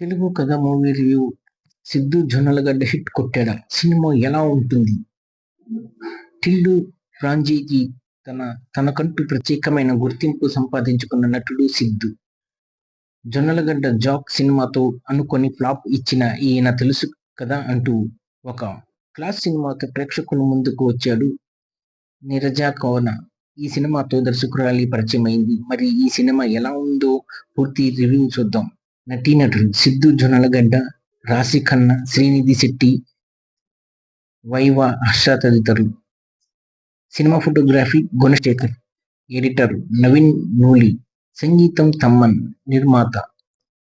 తెలుగు కథ movie review Siddhu Jonnalagadda hit కొట్టాడా. Cinema ఎలా ఉంటుంది? టిల్లు రాంజీకి తన తనకంటూ ప్రత్యేకమైన గుర్తింపు సంపాదించుకున్న నటుడు సిద్ధు. జొన్నలగడ్డ జాక్ సినిమాతో అనుకొని ఫ్లాప్ ఇచ్చిన ఈయన తెలుసు కదా అంటూ ఒక క్లాస్ సినిమాకి ప్రేక్షకుల ముందుకు వచ్చాడు నిరజా కోన. ఈ సినిమాతో దర్శకురాలి పరిచయం అయింది మరి ఈ సినిమా ఎలా ఉందో పూర్తి రివ్యూ చూద్దాం. నటీనటులు సిద్ధు జొనలగడ్డ రాశి ఖన్నా శ్రీనిధి శెట్టి వైవ హర్ష తదితరులు. Cinema photography Gunasekhar editor Naveen Nooli సంగీతం తమ్మన్ నిర్మాత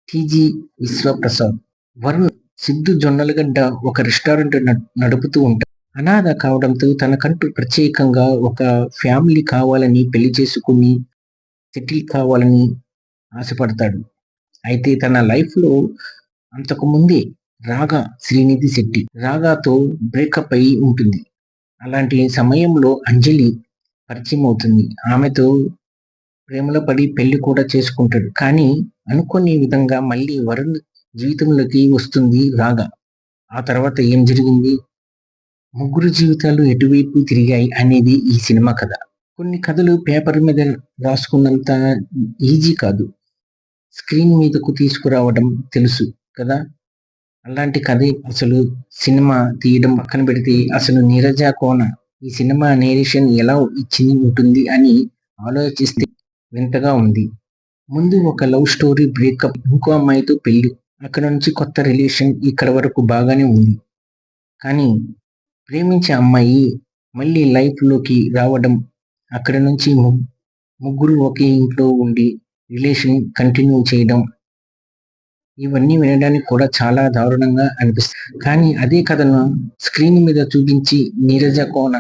టీజీ విశ్వప్రసాద్. వరుణ్ సిద్ధు జొన్నలగడ్డ ఒక రెస్టారెంట్ నడుపుతూ ఉంటాడు. అనాథ కావడంతో తనకంటూ ప్రత్యేకంగా ఒక ఫ్యామిలీ కావాలని పెళ్ళి చేసుకుని సెటిల్ కావాలని ఆశపడతాడు. అయితే తన లైఫ్లో అంతకు ముందే రాగా శ్రీనిధి శెట్టి రాగాతో బ్రేకప్ అయి ఉంటుంది. అలాంటి సమయంలో అంజలి పరిచయం అవుతుంది. ఆమెతో ప్రేమలో పడి పెళ్ళి కూడా చేసుకుంటాడు. కానీ అనుకోని విధంగా మళ్ళీ వరుణ్ జీవితంలోకి వస్తుంది రాగా. ఆ తర్వాత ఏం జరిగింది? ముగ్గురు జీవితాలు ఎటువైపు తిరిగాయి అనేది ఈ సినిమా కథ. కొన్ని కథలు పేపర్ మీద రాసుకున్నంత ఈజీ కాదు. స్క్రీన్ మీదకు తీసుకురావడం తెలుసు కదా? అలాంటి కథ అసలు సినిమా తీయడం పక్కన పెడితే అసలు నీరజ కోన ఈ సినిమా నేరేషన్ ఎలా ఇచ్చింది ఉంటుంది అని ఆలోచిస్తే వింతగా ఉంది. ముందు ఒక లవ్ స్టోరీ బ్రేకప్ ఇంకో అమ్మాయితో పెళ్ళి. అక్కడ నుంచి కొత్త రిలేషన్ ఇక్కడ వరకు బాగానే ఉంది. కానీ ప్రేమించే అమ్మాయి మళ్ళీ లైఫ్లోకి రావడం అక్కడ నుంచి ముగ్గురు ఒకే ఇంట్లో ఉండి రిలేషన్ కంటిన్యూ చేయడం ఇవన్నీ వినడానికి కూడా చాలా దారుణంగా అనిపిస్తుంది. కానీ అదే కథను స్క్రీన్ మీద చూపించి నీరజ కోన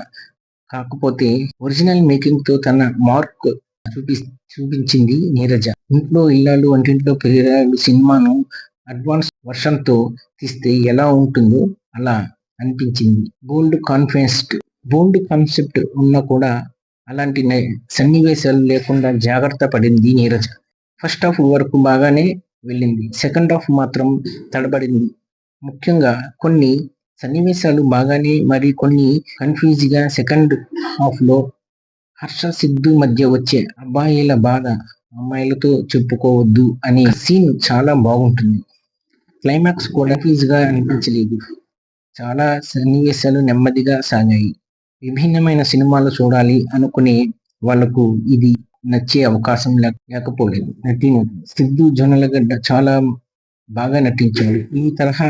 కాకపోతే ఒరిజినల్ మేకింగ్తో తన మార్క్ చూపి చూపించింది నీరజ. ఇంట్లో ఇల్లాలు వంటింట్లో పెరిగాడు సినిమాను అడ్వాన్స్ వర్షన్తో తీస్తే ఎలా ఉంటుందో అలా అనిపించింది. బోల్డ్ కాన్ఫిడెన్స్ బోల్డ్ కాన్సెప్ట్ ఉన్నా కూడా అలాంటి సన్నివేశాలు లేకుండా జాగ్రత్త పడింది నీరజ. ఫస్ట్ హాఫ్ వరకు బాగానే వెళ్ళింది. సెకండ్ హాఫ్ మాత్రం తడబడింది. ముఖ్యంగా కొన్ని సన్నివేశాలు బాగానే మరి కొన్ని కన్ఫ్యూజ్గా సెకండ్ హాఫ్లో హర్ష సిద్ధు మధ్య వచ్చే అబ్బాయిల బాధ అమ్మాయిలతో చెప్పుకోవద్దు అనే సీన్ చాలా బాగుంటుంది. క్లైమాక్స్ కూడా కన్ఫ్యూజ్గా అనిపించలేదు. చాలా సన్నివేశాలు నెమ్మదిగా సాగాయి. విభిన్నమైన సినిమాలు చూడాలి అనుకునే వాళ్ళకు ఇది నచ్చే అవకాశం లేకపోలేదు. నటీనటుడు సిద్ధు జొన్నలగడ్డ చాలా బాగా నటించాడు. ఈ తరహా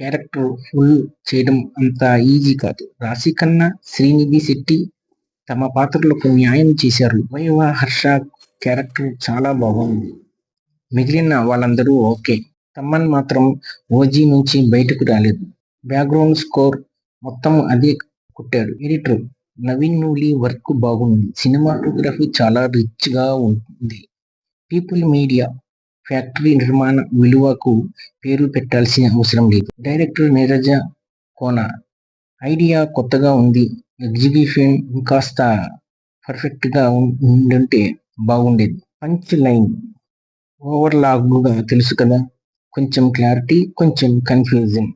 క్యారెక్టర్ ఫుల్ చేయడం అంత ఈజీ కాదు. రాశి కన్నా శ్రీనిధి శెట్టి తమ పాత్రలకు న్యాయం చేశారు. వైవ హర్ష క్యారెక్టర్ చాలా బాగుంది. మిగిలిన వాళ్ళందరూ ఓకే. తమ్మన్ మాత్రం ఓజీ నుంచి బయటకు రాలేదు. బ్యాక్గ్రౌండ్ స్కోర్ మొత్తం అదే కొట్టాడు. ఎడిటర్ నవీన్ నూలి వర్క్ బాగుంది. సినిమాటోగ్రఫీ చాలా రిచ్గా ఉంటుంది పీపుల్ మీడియా ఫ్యాక్టరీ నిర్మాణ విలువకు పేరు పెట్టాల్సిన అవసరం లేదు. డైరెక్టర్ నీరజ కోన ఐడియా కొత్తగా ఉంది. ఎగ్జిక్యూషన్ ఇంకాస్త పర్ఫెక్ట్గా ఉండుంటే బాగుండేది. పంచ్ లైన్ ఓవర్లాగ్గా తెలుసు కదా? కొంచెం క్లారిటీ కొంచెం కన్ఫ్యూజన్